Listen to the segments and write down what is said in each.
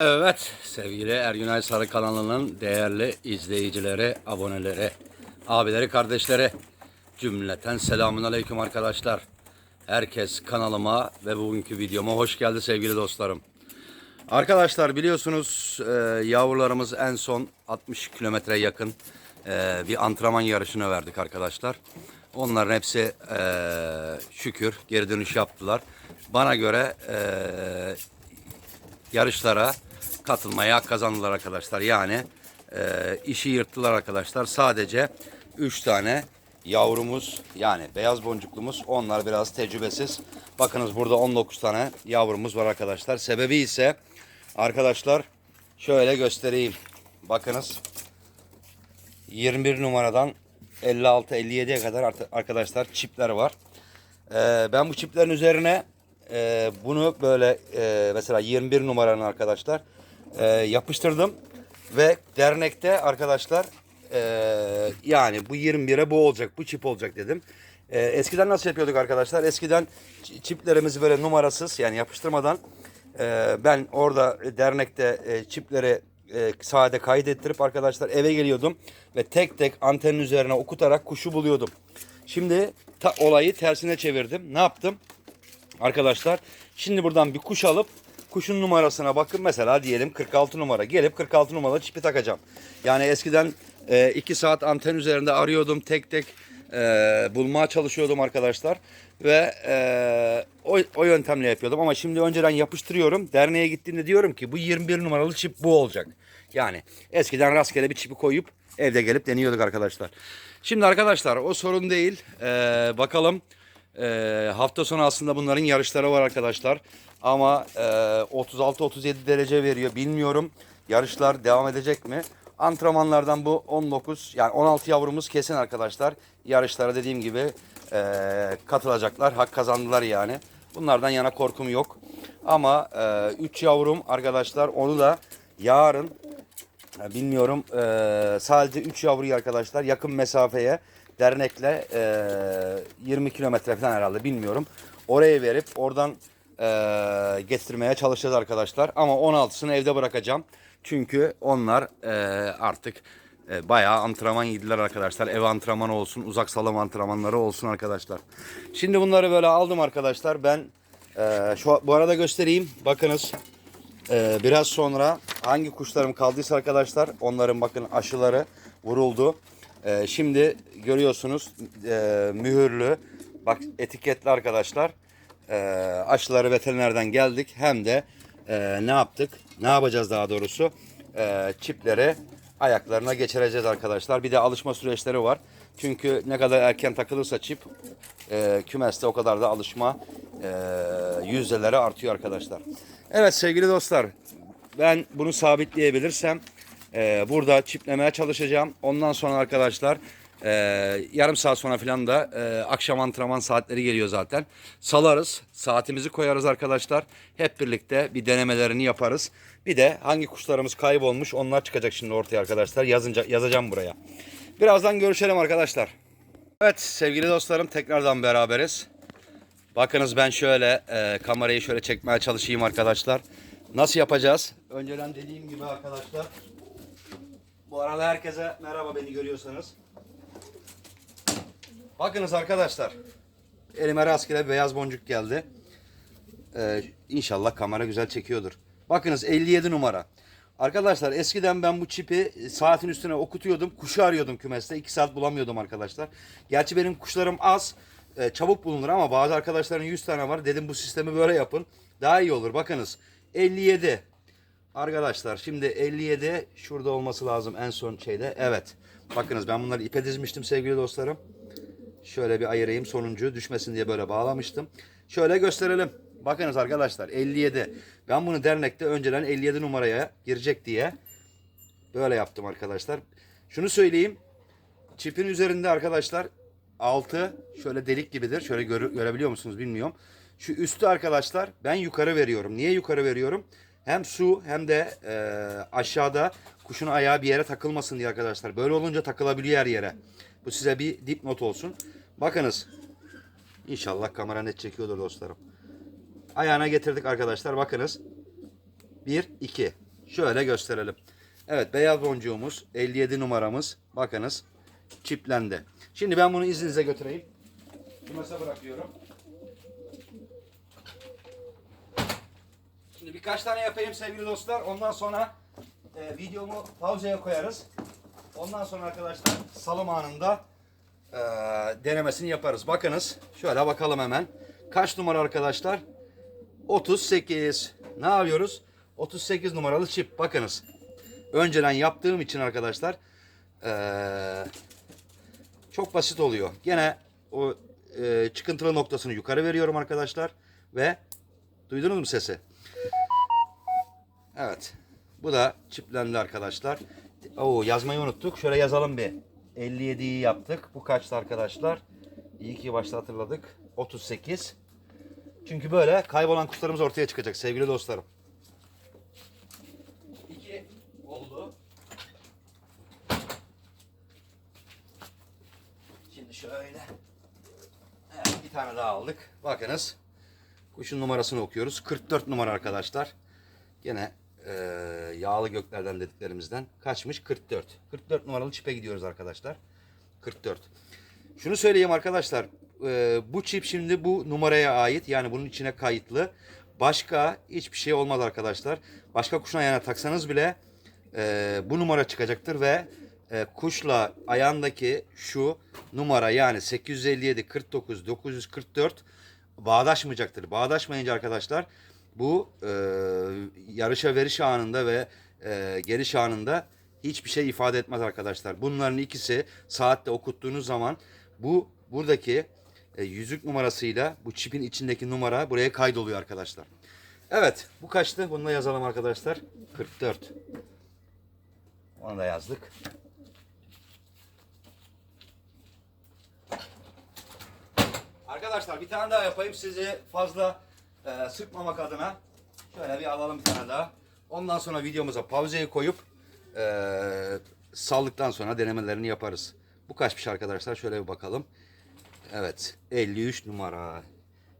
Evet sevgili Ergünay Sarı kanalının değerli izleyicileri, aboneleri, abileri, kardeşleri cümleten selamun aleyküm arkadaşlar. Herkes kanalıma ve bugünkü videoma hoş geldi sevgili dostlarım. Arkadaşlar biliyorsunuz e, yavrularımız en son 60 kilometre yakın e, bir antrenman yarışına verdik arkadaşlar. Onların hepsi e, şükür geri dönüş yaptılar. Bana göre yarışlara katılmaya hak kazandılar arkadaşlar. Yani e, işi yırttılar arkadaşlar. Sadece 3 tane yavrumuz yani beyaz boncuklumuz onlar biraz tecrübesiz. Bakınız burada 19 tane yavrumuz var arkadaşlar. Sebebi ise arkadaşlar şöyle göstereyim. Bakınız 21 numaradan 56-57'ye kadar arkadaşlar çipler var. Ee, ben bu çiplerin üzerine e, bunu böyle e, mesela 21 numaranın arkadaşlar e, yapıştırdım ve dernekte arkadaşlar e, yani bu 21'e bu olacak bu çip olacak dedim. E, eskiden nasıl yapıyorduk arkadaşlar? Eskiden çiplerimizi böyle numarasız yani yapıştırmadan e, ben orada dernekte e, çipleri e, sade kaydettirip arkadaşlar eve geliyordum ve tek tek antenin üzerine okutarak kuşu buluyordum. Şimdi ta, olayı tersine çevirdim. Ne yaptım? Arkadaşlar şimdi buradan bir kuş alıp kuşun numarasına bakın. Mesela diyelim 46 numara. Gelip 46 numaralı çipi takacağım. Yani eskiden 2 saat anten üzerinde arıyordum. Tek tek e, bulmaya çalışıyordum arkadaşlar. Ve e, o, o yöntemle yapıyordum. Ama şimdi önceden yapıştırıyorum. Derneğe gittiğimde diyorum ki bu 21 numaralı çip bu olacak. Yani eskiden rastgele bir çipi koyup evde gelip deniyorduk arkadaşlar. Şimdi arkadaşlar o sorun değil. E, bakalım ee, hafta sonu aslında bunların yarışları var arkadaşlar. Ama e, 36-37 derece veriyor. Bilmiyorum yarışlar devam edecek mi? Antrenmanlardan bu 19 yani 16 yavrumuz kesin arkadaşlar. Yarışlara dediğim gibi e, katılacaklar. Hak kazandılar yani. Bunlardan yana korkum yok. Ama 3 yavrum arkadaşlar onu da yarın ya Bilmiyorum. Eee, sadece 3 yavruyu arkadaşlar yakın mesafeye dernekle eee, 20 kilometre falan herhalde bilmiyorum. Oraya verip oradan eee, getirmeye çalışacağız arkadaşlar. Ama 16'sını evde bırakacağım. Çünkü onlar eee, artık eee, bayağı antrenman yediler arkadaşlar. Ev antrenmanı olsun, uzak salım antrenmanları olsun arkadaşlar. Şimdi bunları böyle aldım arkadaşlar. Ben eee, şu bu arada göstereyim. Bakınız. Ee, biraz sonra hangi kuşlarım kaldıysa arkadaşlar onların bakın aşıları vuruldu. Ee, şimdi görüyorsunuz e, mühürlü bak etiketli arkadaşlar Ee, aşıları veterinerden geldik hem de e, ne yaptık ne yapacağız daha doğrusu Ee, çipleri ayaklarına geçireceğiz arkadaşlar. Bir de alışma süreçleri var. Çünkü ne kadar erken takılırsa çip e, kümeste o kadar da alışma e, yüzdeleri artıyor arkadaşlar. Evet sevgili dostlar ben bunu sabitleyebilirsem e, burada çiplemeye çalışacağım. Ondan sonra arkadaşlar e, yarım saat sonra falan da e, akşam antrenman saatleri geliyor zaten. Salarız saatimizi koyarız arkadaşlar. Hep birlikte bir denemelerini yaparız. Bir de hangi kuşlarımız kaybolmuş onlar çıkacak şimdi ortaya arkadaşlar. Yazınca, yazacağım buraya. Birazdan görüşelim arkadaşlar. Evet sevgili dostlarım tekrardan beraberiz. Bakınız ben şöyle e, kamerayı şöyle çekmeye çalışayım arkadaşlar. Nasıl yapacağız? Önceden dediğim gibi arkadaşlar. Bu arada herkese merhaba beni görüyorsanız. Bakınız arkadaşlar. Elime rastgele beyaz boncuk geldi. Ee, inşallah kamera güzel çekiyordur. Bakınız 57 numara. Arkadaşlar eskiden ben bu çipi saatin üstüne okutuyordum. Kuşu arıyordum kümeste. 2 saat bulamıyordum arkadaşlar. Gerçi benim kuşlarım az. e, çabuk bulunur ama bazı arkadaşların 100 tane var. Dedim bu sistemi böyle yapın. Daha iyi olur. Bakınız 57. Arkadaşlar şimdi 57 şurada olması lazım en son şeyde. Evet. Bakınız ben bunları ipe dizmiştim sevgili dostlarım. Şöyle bir ayırayım sonuncu düşmesin diye böyle bağlamıştım. Şöyle gösterelim. Bakınız arkadaşlar 57. Ben bunu dernekte önceden 57 numaraya girecek diye böyle yaptım arkadaşlar. Şunu söyleyeyim. Çipin üzerinde arkadaşlar altı şöyle delik gibidir. Şöyle göre- görebiliyor musunuz bilmiyorum. Şu üstü arkadaşlar ben yukarı veriyorum. Niye yukarı veriyorum? Hem su hem de e, aşağıda kuşun ayağı bir yere takılmasın diye arkadaşlar. Böyle olunca takılabiliyor her yere. Bu size bir dipnot olsun. Bakınız. İnşallah kamera net çekiyordur dostlarım. Ayağına getirdik arkadaşlar. Bakınız. 1, 2. Şöyle gösterelim. Evet beyaz boncuğumuz 57 numaramız. Bakınız çiplendi. Şimdi ben bunu izninizle götüreyim. Kümese bırakıyorum. Şimdi birkaç tane yapayım sevgili dostlar. Ondan sonra e, videomu pauzaya koyarız. Ondan sonra arkadaşlar salım anında e, denemesini yaparız. Bakınız şöyle bakalım hemen. Kaç numara arkadaşlar? 38. Ne yapıyoruz? 38 numaralı çip. Bakınız. Önceden yaptığım için arkadaşlar eee, çok basit oluyor. Gene o eee, çıkıntılı noktasını yukarı veriyorum arkadaşlar. Ve duydunuz mu sesi? Evet. Bu da çiplendi arkadaşlar. Oo, yazmayı unuttuk. Şöyle yazalım bir. 57'yi yaptık. Bu kaçtı arkadaşlar? İyi ki başta hatırladık. 38. Çünkü böyle kaybolan kuşlarımız ortaya çıkacak sevgili dostlarım. 2 oldu. Şimdi şöyle. Evet, bir tane daha aldık. Bakınız. Kuşun numarasını okuyoruz. 44 numara arkadaşlar. Gene eee, yağlı göklerden dediklerimizden kaçmış? 44. 44 numaralı çipe gidiyoruz arkadaşlar. 44. Şunu söyleyeyim arkadaşlar. eee, bu çip şimdi bu numaraya ait. Yani bunun içine kayıtlı. Başka hiçbir şey olmaz arkadaşlar. Başka kuşun ayağına taksanız bile eee, bu numara çıkacaktır ve eee, kuşla ayağındaki şu numara yani 857 49 944 bağdaşmayacaktır. Bağdaşmayınca arkadaşlar bu e, yarışa veriş anında ve e, geliş anında hiçbir şey ifade etmez arkadaşlar. Bunların ikisi saatte okuttuğunuz zaman bu buradaki e, yüzük numarasıyla bu çipin içindeki numara buraya kaydoluyor arkadaşlar. Evet bu kaçtı? Bunu da yazalım arkadaşlar. 44. Onu da yazdık. Arkadaşlar bir tane daha yapayım sizi fazla e, sıkmamak adına. Şöyle bir alalım bir tane daha. Ondan sonra videomuza pauzeye koyup e, saldıktan sonra denemelerini yaparız. Bu kaçmış arkadaşlar? Şöyle bir bakalım. Evet 53 numara.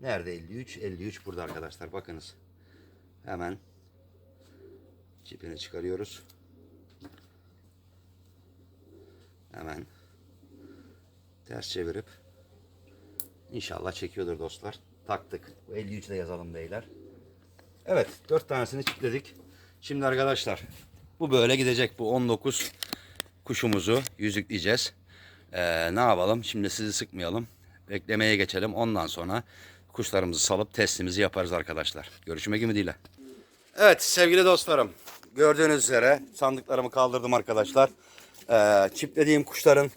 Nerede 53? 53 burada arkadaşlar bakınız. Hemen çipini çıkarıyoruz. Hemen ters çevirip İnşallah çekiyordur dostlar. Taktık. Bu 53 de yazalım beyler. Evet 4 tanesini çiftledik. Şimdi arkadaşlar bu böyle gidecek. Bu 19 kuşumuzu yüzükleyeceğiz. Ee, ne yapalım? Şimdi sizi sıkmayalım. Beklemeye geçelim. Ondan sonra kuşlarımızı salıp testimizi yaparız arkadaşlar. Görüşmek ümidiyle. Evet sevgili dostlarım. Gördüğünüz üzere sandıklarımı kaldırdım arkadaşlar. Ee, çiplediğim kuşların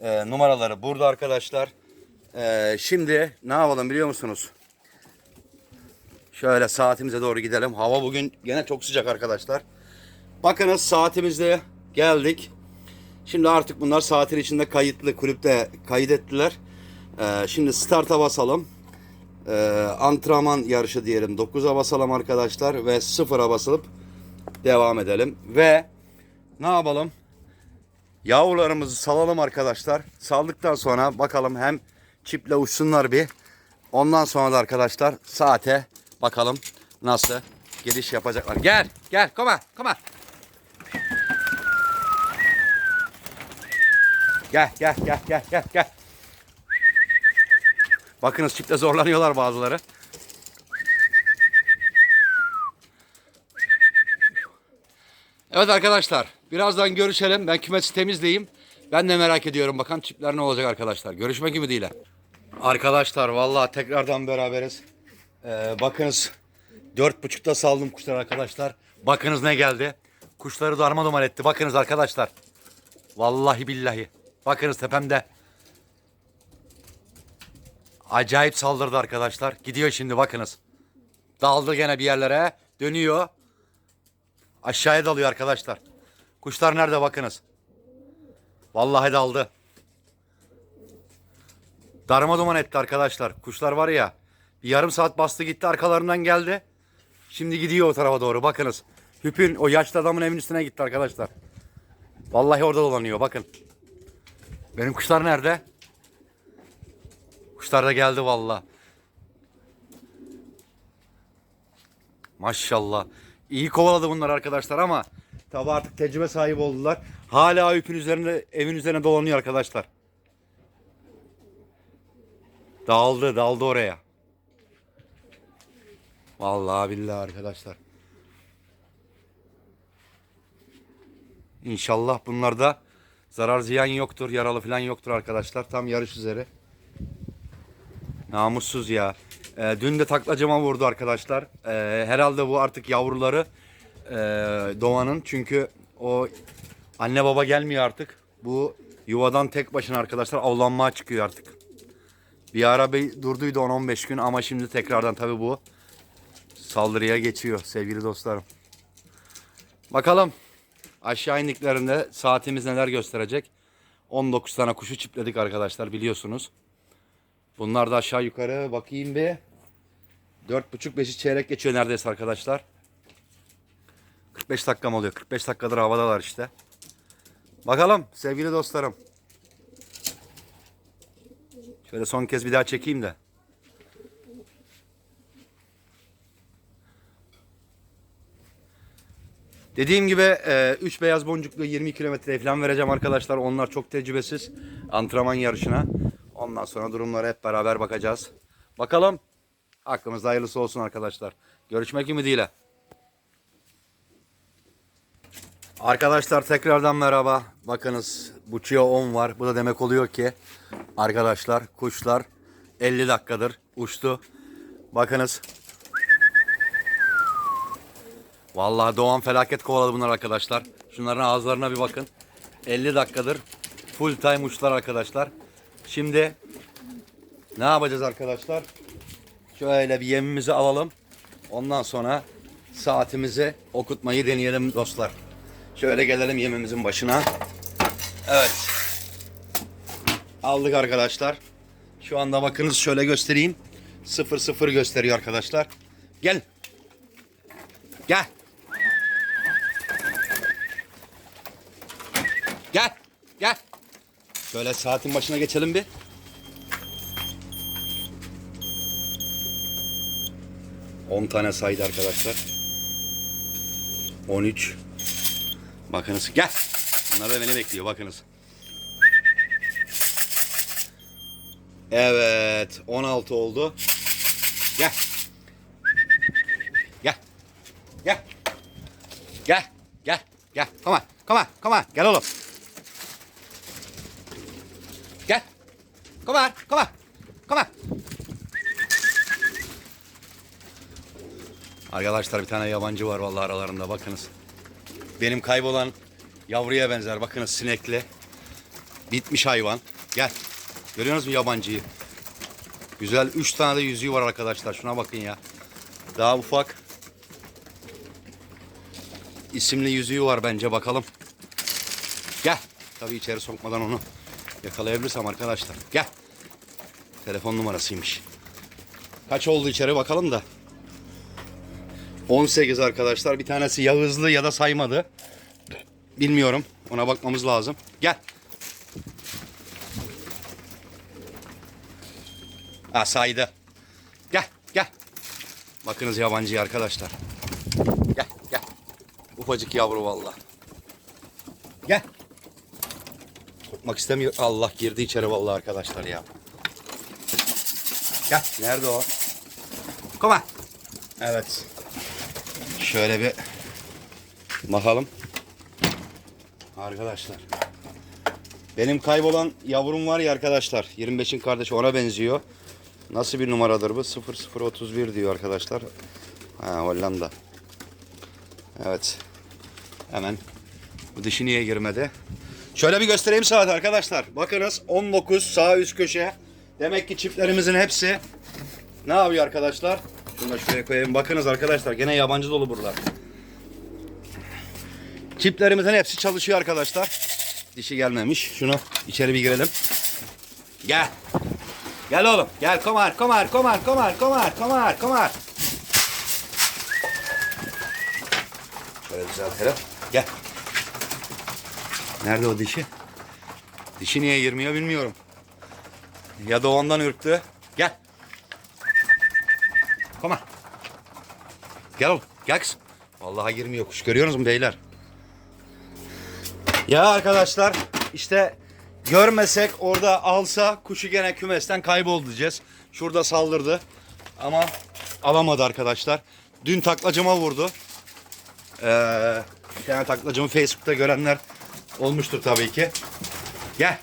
e, numaraları burada arkadaşlar. Ee, şimdi ne yapalım biliyor musunuz? Şöyle saatimize doğru gidelim. Hava bugün gene çok sıcak arkadaşlar. Bakınız saatimizde geldik. Şimdi artık bunlar saatin içinde kayıtlı. Kulüpte kaydettiler. Ee, şimdi start'a basalım. Ee, antrenman yarışı diyelim. 9'a basalım arkadaşlar ve 0'a basılıp devam edelim. Ve ne yapalım? Yavrularımızı salalım arkadaşlar. Saldıktan sonra bakalım hem çiple uçsunlar bir. Ondan sonra da arkadaşlar saate bakalım nasıl giriş yapacaklar. Gel gel koma koma. Gel gel gel gel gel gel. Bakınız çifte zorlanıyorlar bazıları. Evet arkadaşlar birazdan görüşelim. Ben kümesi temizleyeyim. Ben de merak ediyorum bakalım çipler ne olacak arkadaşlar. Görüşmek ümidiyle. Arkadaşlar vallahi tekrardan beraberiz. Ee, bakınız dört buçukta saldım kuşlar arkadaşlar. Bakınız ne geldi. Kuşları darma duman etti. Bakınız arkadaşlar. Vallahi billahi. Bakınız tepemde. Acayip saldırdı arkadaşlar. Gidiyor şimdi bakınız. Daldı gene bir yerlere. Dönüyor. Aşağıya dalıyor arkadaşlar. Kuşlar nerede bakınız. Vallahi daldı. Darma duman etti arkadaşlar. Kuşlar var ya. Bir yarım saat bastı gitti arkalarından geldi. Şimdi gidiyor o tarafa doğru bakınız. Hüpün o yaşlı adamın evin üstüne gitti arkadaşlar. Vallahi orada dolanıyor bakın. Benim kuşlar nerede? Kuşlar da geldi vallahi. Maşallah. iyi kovaladı bunlar arkadaşlar ama tabi artık tecrübe sahibi oldular. Hala ipin üzerinde evin üzerine dolanıyor arkadaşlar. Dağıldı, daldı oraya. Vallahi billahi arkadaşlar. İnşallah bunlarda zarar ziyan yoktur, yaralı falan yoktur arkadaşlar. Tam yarış üzeri. Namussuz ya. Ee, dün de taklacıma vurdu arkadaşlar. Ee, herhalde bu artık yavruları ee, Doğan'ın. Çünkü o anne baba gelmiyor artık. Bu yuvadan tek başına arkadaşlar avlanmaya çıkıyor artık. Bir ara bir durduydu 10-15 gün ama şimdi tekrardan tabii bu saldırıya geçiyor sevgili dostlarım. Bakalım aşağı indiklerinde saatimiz neler gösterecek. 19 tane kuşu çipledik arkadaşlar biliyorsunuz. Bunlar da aşağı yukarı bakayım bir. 4.5-5'i çeyrek geçiyor neredeyse arkadaşlar. 45 dakikam oluyor. 45 dakikadır havadalar işte. Bakalım sevgili dostlarım. Şöyle son kez bir daha çekeyim de. Dediğim gibi 3 beyaz boncuklu 20 kilometre falan vereceğim arkadaşlar. Onlar çok tecrübesiz antrenman yarışına. Ondan sonra durumlara hep beraber bakacağız. Bakalım. Aklımızda hayırlısı olsun arkadaşlar. Görüşmek ümidiyle. Arkadaşlar tekrardan merhaba. Bakınız Buçuya 10 var. Bu da demek oluyor ki arkadaşlar kuşlar 50 dakikadır uçtu. Bakınız. Vallahi Doğan felaket kovaladı bunlar arkadaşlar. Şunların ağızlarına bir bakın. 50 dakikadır full time uçlar arkadaşlar. Şimdi ne yapacağız arkadaşlar? Şöyle bir yemimizi alalım. Ondan sonra saatimizi okutmayı deneyelim dostlar. Şöyle gelelim yemimizin başına. Evet. Aldık arkadaşlar. Şu anda bakınız şöyle göstereyim. 0-0 gösteriyor arkadaşlar. Gel. Gel. Gel. Gel. Şöyle saatin başına geçelim bir. On tane saydı arkadaşlar. 13. Bakınız gel. Bunlar da beni bekliyor bakınız. Evet 16 oldu. Gel. Gel. Gel. Gel. Gel. Gel. Come on. Come on. Come on. Gel oğlum. Gel. Come on. Come on. Come on. Arkadaşlar bir tane yabancı var vallahi aralarında bakınız. Benim kaybolan yavruya benzer bakınız sinekli. Bitmiş hayvan. Gel. Görüyorsunuz mu yabancıyı? Güzel 3 tane de yüzüğü var arkadaşlar. Şuna bakın ya. Daha ufak. İsimli yüzüğü var bence bakalım. Gel. Tabii içeri sokmadan onu yakalayabilirsem arkadaşlar. Gel. Telefon numarasıymış. Kaç oldu içeri bakalım da. 18 arkadaşlar. Bir tanesi ya hızlı ya da saymadı. Bilmiyorum. Ona bakmamız lazım. Gel. Ha saydı. Gel gel. Bakınız yabancı arkadaşlar. Gel gel. Ufacık yavru valla. Gel. Sokmak istemiyor. Allah girdi içeri vallahi arkadaşlar ya. Gel. Nerede o? On. Evet. Şöyle bir bakalım. Arkadaşlar. Benim kaybolan yavrum var ya arkadaşlar. 25'in kardeşi ona benziyor. Nasıl bir numaradır bu? 0031 diyor arkadaşlar. Ha Hollanda. Evet. Hemen. Bu dişi niye girmedi? Şöyle bir göstereyim saat arkadaşlar. Bakınız 19 sağ üst köşe. Demek ki çiftlerimizin hepsi ne yapıyor arkadaşlar? Şunu da şuraya koyayım. Bakınız arkadaşlar gene yabancı dolu buralar. Çiplerimizin hepsi çalışıyor arkadaşlar. Dişi gelmemiş. Şunu içeri bir girelim. Gel. Gel oğlum. Gel komar komar komar komar komar komar komar. Şöyle düzeltelim. Gel. Nerede o dişi? Dişi niye girmiyor bilmiyorum. Ya da ondan ürktü. Gel. Oğlum. Gel kızım. Vallahi girmiyor kuş. Görüyorsunuz mu beyler? Ya arkadaşlar işte görmesek orada alsa kuşu gene kümesten kayboldu diyeceğiz. Şurada saldırdı ama alamadı arkadaşlar. Dün taklacıma vurdu. Ee, bir tane taklacımı Facebook'ta görenler olmuştur tabii ki. Gel.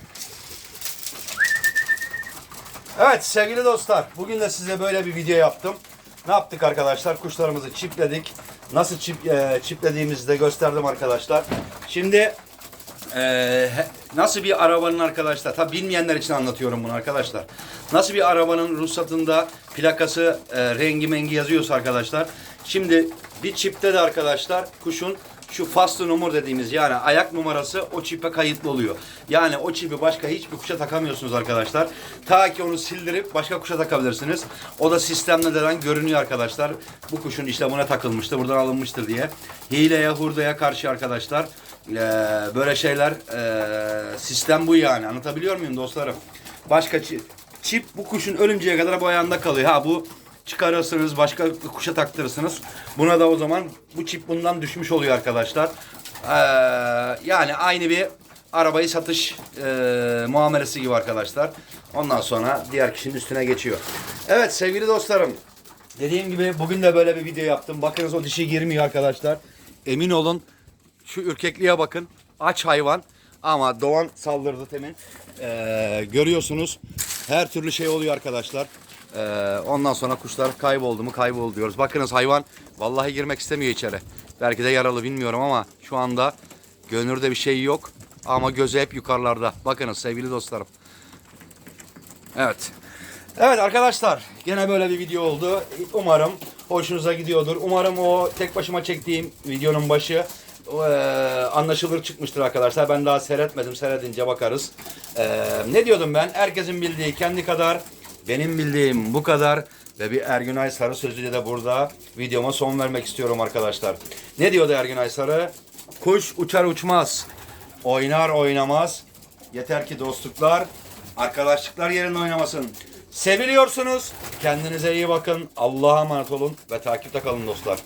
Evet sevgili dostlar bugün de size böyle bir video yaptım. Ne yaptık arkadaşlar? Kuşlarımızı çipledik. Nasıl çip, e, çiplediğimizi de gösterdim arkadaşlar. Şimdi e, nasıl bir arabanın arkadaşlar tabi bilmeyenler için anlatıyorum bunu arkadaşlar. Nasıl bir arabanın ruhsatında plakası e, rengi mengi yazıyorsa arkadaşlar. Şimdi bir çipte de arkadaşlar kuşun şu faslı numur dediğimiz yani ayak numarası o çipe kayıtlı oluyor. Yani o çipi başka hiçbir kuşa takamıyorsunuz arkadaşlar. Ta ki onu sildirip başka kuşa takabilirsiniz. O da sistemle denen görünüyor arkadaşlar. Bu kuşun işte buna takılmıştır, buradan alınmıştır diye. Hileye, hurdaya karşı arkadaşlar eee, böyle şeyler eee, sistem bu yani. Anlatabiliyor muyum dostlarım? Başka çip, çip bu kuşun ölünceye kadar bu ayağında kalıyor. Ha bu çıkarırsınız, başka kuşa taktırırsınız. Buna da o zaman bu çip bundan düşmüş oluyor arkadaşlar. Ee, yani aynı bir arabayı satış e, muamelesi gibi arkadaşlar. Ondan sonra diğer kişinin üstüne geçiyor. Evet sevgili dostlarım. Dediğim gibi bugün de böyle bir video yaptım. Bakınız o dişi girmiyor arkadaşlar. Emin olun şu ürkekliğe bakın. Aç hayvan. Ama Doğan saldırdı temin. Ee, görüyorsunuz. Her türlü şey oluyor arkadaşlar. Ee, ondan sonra kuşlar kayboldu mu kayboldu diyoruz. Bakınız hayvan vallahi girmek istemiyor içeri. Belki de yaralı bilmiyorum ama şu anda gönülde bir şey yok. Ama gözü hep yukarılarda. Bakınız sevgili dostlarım. Evet. Evet arkadaşlar gene böyle bir video oldu. Umarım hoşunuza gidiyordur. Umarım o tek başıma çektiğim videonun başı eee, anlaşılır çıkmıştır arkadaşlar. Ben daha seyretmedim. Seyredince bakarız. Eee, ne diyordum ben? Herkesin bildiği kendi kadar. Benim bildiğim bu kadar. Ve bir Ergünay Sarı sözüyle de burada videoma son vermek istiyorum arkadaşlar. Ne diyordu Ergünay Sarı? Kuş uçar uçmaz. Oynar oynamaz. Yeter ki dostluklar, arkadaşlıklar yerinde oynamasın. Seviliyorsunuz. Kendinize iyi bakın. Allah'a emanet olun ve takipte kalın dostlar.